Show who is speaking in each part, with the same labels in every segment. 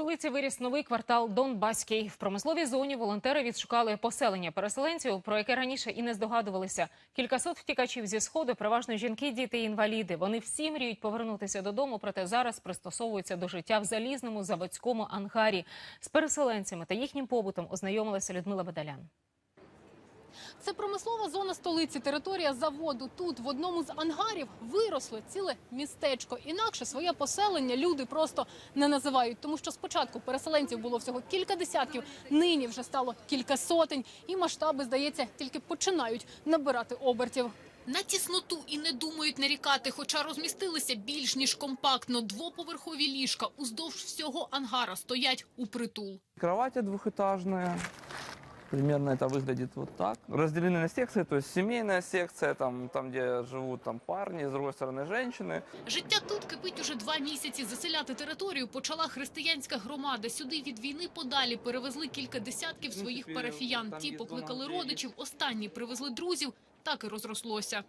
Speaker 1: столиці виріс новий квартал Донбаський. В промисловій зоні волонтери відшукали поселення переселенців, про яке раніше і не здогадувалися. Кількасот втікачів зі сходу, переважно жінки, діти і інваліди. Вони всі мріють повернутися додому, проте зараз пристосовуються до життя в залізному заводському ангарі. З переселенцями та їхнім побутом ознайомилася Людмила Бадалян.
Speaker 2: Це промислова зона столиці, територія заводу. Тут в одному з ангарів виросло ціле містечко. Інакше своє поселення люди просто не називають, тому що спочатку переселенців було всього кілька десятків, нині вже стало кілька сотень, і масштаби, здається, тільки починають набирати обертів. На тісноту і не думають нарікати, хоча розмістилися більш ніж компактно. Двоповерхові ліжка уздовж всього ангара стоять у притул.
Speaker 3: Кровати двухэтажные. Примерно это выглядит вот так. Разделены на секции, то есть семейная секция, там, там где живут там парни, с другой стороны женщины.
Speaker 2: Життя тут кипить уже два місяці. Заселяти територію почала християнська громада. Сюди від війни подалі перевезли кілька десятків своїх
Speaker 3: принципі,
Speaker 2: парафіян.
Speaker 3: там
Speaker 2: Ті
Speaker 3: є
Speaker 2: покликали
Speaker 3: зона, де є-
Speaker 2: родичів, останні привезли друзів. Так і розрослося.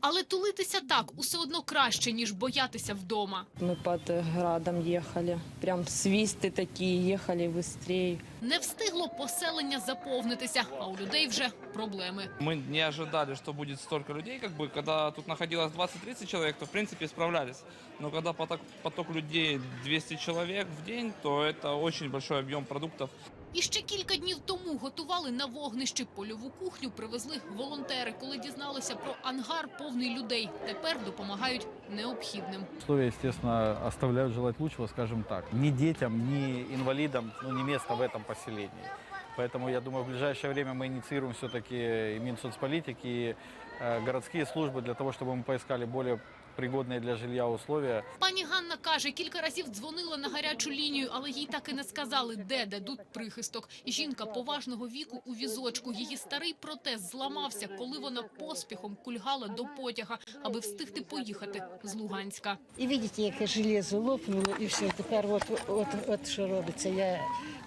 Speaker 2: Але тулитися так усе одно краще, ніж боятися вдома.
Speaker 4: Мы под градом ехали. Прям свисты такие, ехали быстрее.
Speaker 2: Не встигло поселення заповнитися, а у людей вже проблеми.
Speaker 3: Мы не ожидали, что будет столько людей, как бы, когда тут находилось 20-30 человек, то в принципе справлялись. Но когда поток, поток людей 200 человек в день, то это очень большой объем продуктов.
Speaker 2: І ще кілька днів тому готували на вогнищі. Польову кухню привезли волонтери. Коли дізналися про ангар повний людей, тепер допомагають необхідним.
Speaker 5: Условия, естественно, оставляют желать лучшего, скажем так. Ни детям, ни инвалидам ну, не место в этом поселении. Поэтому, я думаю, в ближайшее время мы инициируем все-таки и Минсоцполитики, и э, городские службы для того, чтобы мы поискали более пригодные для жилья условия.
Speaker 2: Пані Ганна каже, кілька разів дзвонила на гарячу лінію, але їй так і не сказали, де дадуть прихисток. Жінка поважного віку у візочку. Її старий протез зламався, коли вона поспіхом кульгала до потяга, аби встигти поїхати з Луганська.
Speaker 6: І бачите, яке железо лопнуло, і все. Тепер от, от, от що робиться. Я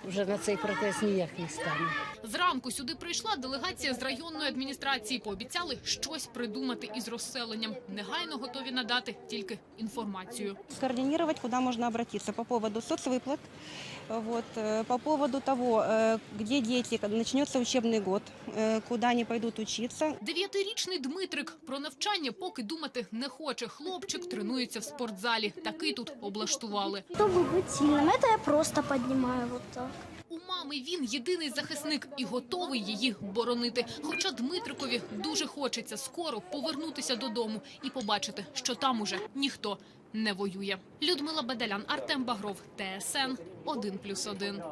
Speaker 6: вже на цей протез ніяк не стану.
Speaker 2: Зранку сюди прийшла делегація з районної адміністрації. Пообіцяли щось придумати із розселенням. Негайно готові надати тільки інформацію.
Speaker 7: скоординировать, куда можно обратиться по поводу соцвыплат, вот, э, по поводу того, э, где дети, когда начнется учебный год, э, куда они пойдут учиться,
Speaker 2: Дев'ятирічний Дмитрик про навчання поки думати не хоче. Хлопчик тренується в спортзалі. Такий тут облаштували.
Speaker 8: Чтобы быть сильным, это я просто поднимаю вот так.
Speaker 2: Мами він єдиний захисник і готовий її боронити. Хоча Дмитрикові дуже хочеться скоро повернутися додому і побачити, що там уже ніхто не воює. Людмила Беделян, Артем Багров, ТСН 1+,1.